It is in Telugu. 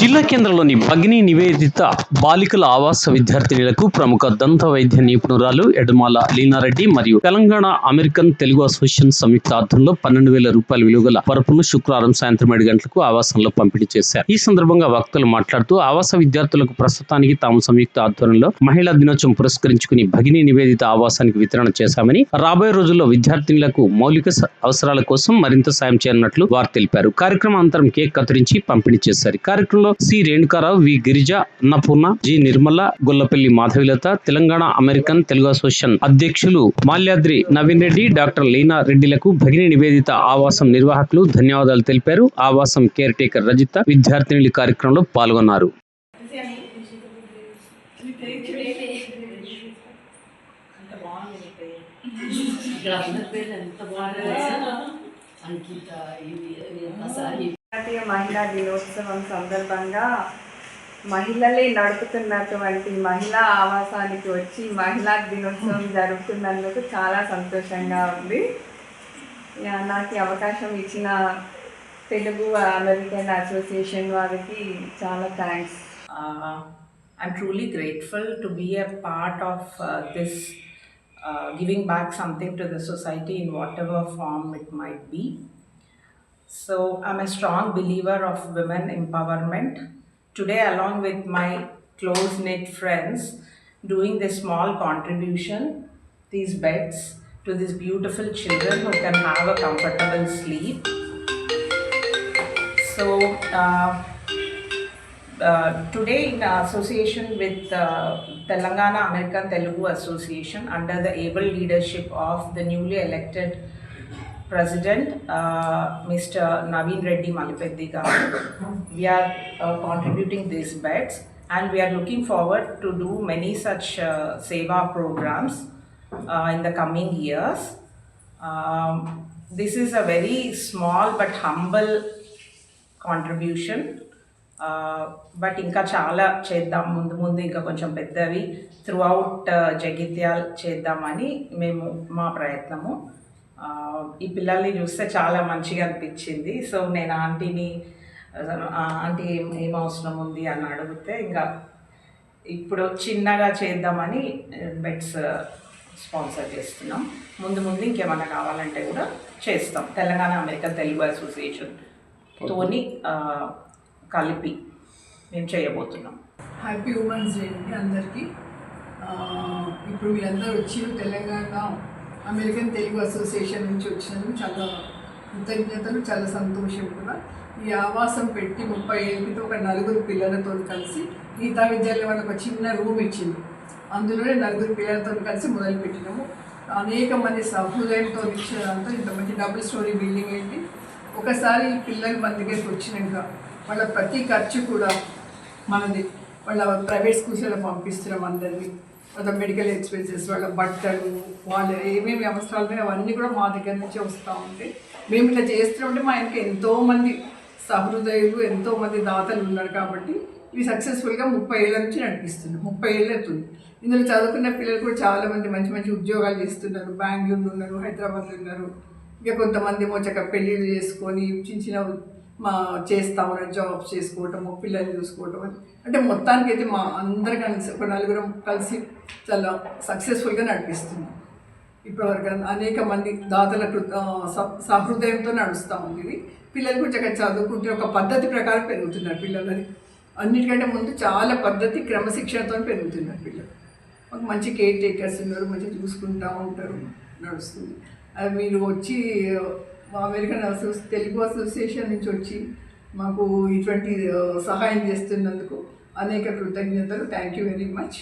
జిల్లా కేంద్రంలోని భగిని నివేదిత బాలికల ఆవాస విద్యార్థినులకు ప్రముఖ దంత వైద్య నిపుణురాలు ఎడమాల లీనారెడ్డి మరియు తెలంగాణ అమెరికన్ తెలుగు అసోసియేషన్ సంయుక్త ఆధ్వర్యంలో పన్నెండు వేల రూపాయల విలువల పరుపును శుక్రవారం సాయంత్రం ఏడు గంటలకు ఆవాసంలో పంపిణీ చేశారు. ఈ సందర్భంగా వక్తలు మాట్లాడుతూ ఆవాస విద్యార్థులకు ప్రస్తుతానికి తాము సంయుక్త ఆధ్వర్యంలో మహిళా దినోత్సవం పురస్కరించుకుని భగిని నివేదిత ఆవాసానికి వితరణ చేశామని రాబోయే రోజుల్లో విద్యార్థినులకు మౌలిక అవసరాల కోసం మరింత సాయం చేయనున్నట్లు వారు తెలిపారు. కార్యక్రమం అనంతరం కేక్ కత్తిరించి పంపిణీ చేశారు. కార్యక్రమంలో కార్యక్రమంలో C Renuka Rao V. Girija Annapurna G. Nirmala Gollapalli Madhavilatha Telangana American Telugu association అధ్యక్షులు మాల్యాద్రి నవీన్ రెడ్డి డాక్టర్ లీనా రెడ్డిలకు భగిని నివేదిత ఆవాసం నిర్వాహకులు ధన్యవాదాలు తెలిపారు. ఆవాసం కేర్ టేకర్ రజిత విద్యార్థినులు కార్యక్రమంలో పాల్గొన్నారు. అంకిత ఇది మహిళా దినోత్సవం సందర్భంగా మహిళలే నడుపుతున్నటువంటి మహిళా ఆవాసానికి వచ్చి మహిళా దినోత్సవం జరుపుతున్నందుకు చాలా సంతోషంగా ఉంది నాకు అవకాశం ఇచ్చిన తెలుగు అమెరికన్ అసోసియేషన్ వారికి చాలా thanks I'm truly grateful to be a part of this giving back something to the society in whatever form it might be. So, I'm a strong believer of women empowerment. Today, along with my close knit friends, doing this small contribution, these beds, to these beautiful children who can have a comfortable sleep. So, uh, uh, today in association with uh, Telangana American Telugu Association under the able leadership of the newly elected president mister Naveen Reddy Malipeddi గారు we're contributing this beds and we're looking forward to do many such seva programs in the coming years this is a very small but humble contribution but ఇంకా చాలా చేద్దాం ముందు ముందు ఇంకా కొంచెం పెద్దవి. త్రూ అవుట్ జగిత్యాలు చేద్దామని మేము మా ప్రయత్నము. ఈ పిల్లల్ని చూస్తే చాలా మంచిగా అనిపించింది. సో నేను ఆంటీని ఆంటీ ఏం ఏం అవసరం ఉంది? అని అడిగితే ఇంకా ఇప్పుడు చిన్నగా చేద్దామని బెడ్స్ స్పాన్సర్ చేస్తున్నాం. ముందు ముందు ఇంకేమైనా కావాలంటే కూడా చేస్తాం. తెలంగాణ అమెరికన్ తెలుగు అసోసియేషన్ తోని కలిపి మేము చేయబోతున్నాం. హ్యాపీ ఉమెన్స్ డే అండి అందరికీ. ఇప్పుడు మీరందరూ వచ్చి తెలంగాణ అమెరికన్ తెలుగు అసోసియేషన్ నుంచి వచ్చినందుకు చాలా కృతజ్ఞతలు చాలా సంతోషం కూడా. ఈ ఆవాసం పెట్టి ముప్పై ఏళ్ళతో ఒక నలుగురు పిల్లలతో కలిసి గీతా విద్యాలయం వాళ్ళకి ఒక చిన్న రూమ్ ఇచ్చింది. అందులోనే నలుగురు పిల్లలతో కలిసి మొదలుపెట్టినాము అనేక మంది సహృదయంతో ఇచ్చినంతా ఇంత మంచి డబుల్ స్టోరీ బిల్డింగ్ ఏంటి? ఒకసారి ఈ పిల్లలు మన దగ్గరికి వచ్చినాక వాళ్ళ ప్రతి ఖర్చు కూడా మనది. వాళ్ళ ప్రైవేట్ స్కూల్స్లో పంపిస్తున్నాం అందరినీ. వాళ్ళ మెడికల్ ఎక్స్పెన్సెస్ వాళ్ళ బట్టలు వాళ్ళ ఏమేమి అవసరాలు ఉన్నాయో అవన్నీ కూడా మా దగ్గర నుంచే వస్తూ ఉంటాయి మేము ఇట్లా చేస్తున్నామంటే మా ఆయనకి ఎంతోమంది సహృదయులు ఎంతోమంది దాతలు ఉన్నారు కాబట్టి ఇవి సక్సెస్ఫుల్గా ముప్పై ఏళ్ళ నుంచి నడిపిస్తుంది. ముప్పై ఏళ్ళు అవుతుంది. ఇందులో చదువుకున్న పిల్లలు కూడా చాలామంది మంచి మంచి ఉద్యోగాలు చేస్తున్నారు. బెంగళూరులో ఉన్నారు హైదరాబాద్లో ఉన్నారు. ఇంకా కొంతమంది మొచ్చక పెళ్ళిళ్ళు చేసుకొని చిన్న చిన్న మా చేస్తాము జాబ్ చేసుకోవటము పిల్లల్ని చూసుకోవటం అని. అంటే మొత్తానికి అయితే మా అందరు కలిసి ఒక నలుగురం కలిసి చాలా సక్సెస్ఫుల్గా నడిపిస్తున్నాం. ఇప్పటివరకు అనేక మంది దాతల కృ- సహృదయంతో నడుస్తూ ఉంది ఇది. పిల్లలు కూడా చదువుకుంటే ఒక పద్ధతి ప్రకారం పెరుగుతున్నారు పిల్లలు అది. అన్నిటికంటే ముందు చాలా పద్ధతి క్రమశిక్షణతో పెరుగుతున్నారు పిల్లలు. మాకు మంచి కేర్ టేకర్స్ ఉన్నారు మంచిగా చూసుకుంటూ ఉంటారు నడుస్తుంది. మీరు వచ్చి అమెరికన్ తెలుగు అసోసియేషన్ నుంచి వచ్చి మాకు ఇటువంటి సహాయం చేస్తున్నందుకు అనేక కృతజ్ఞతలు. Thank you very much